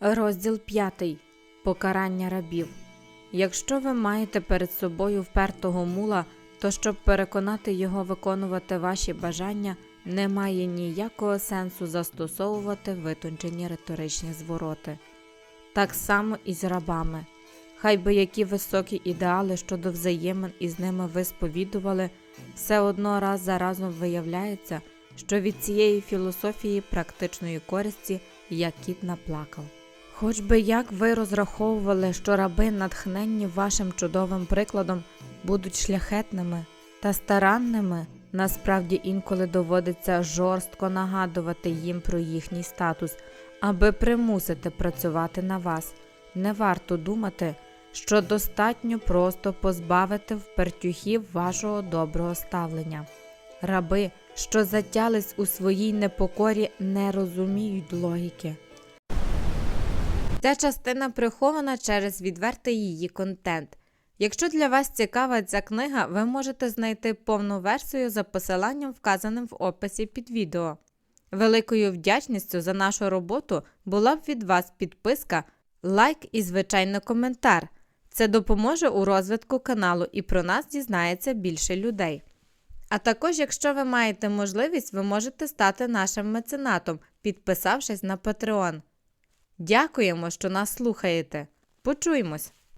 Розділ 5. Покарання рабів. Якщо ви маєте перед собою впертого мула, то щоб переконати його виконувати ваші бажання, немає ніякого сенсу застосовувати витончені риторичні звороти. Так само і з рабами. Хай би які високі ідеали щодо взаємин із ними ви сповідували, все одно раз за разом виявляється, що від цієї філософії практичної користі як кіт наплакав. Хоч би як ви розраховували, що раби, натхненні вашим чудовим прикладом, будуть шляхетними та старанними, насправді інколи доводиться жорстко нагадувати їм про їхній статус, аби примусити працювати на вас. Не варто думати, що достатньо просто позбавити впертюхів вашого доброго ставлення. Раби, що затялись у своїй непокорі, не розуміють логіки. Ця частина прихована через відвертий її контент. Якщо для вас цікава ця книга, ви можете знайти повну версію за посиланням, вказаним в описі під відео. Великою вдячністю за нашу роботу була б від вас підписка, лайк і, звичайно, коментар. Це допоможе у розвитку каналу і про нас дізнається більше людей. А також, якщо ви маєте можливість, ви можете стати нашим меценатом, підписавшись на Patreon. Дякуємо, що нас слухаєте. Почуємось!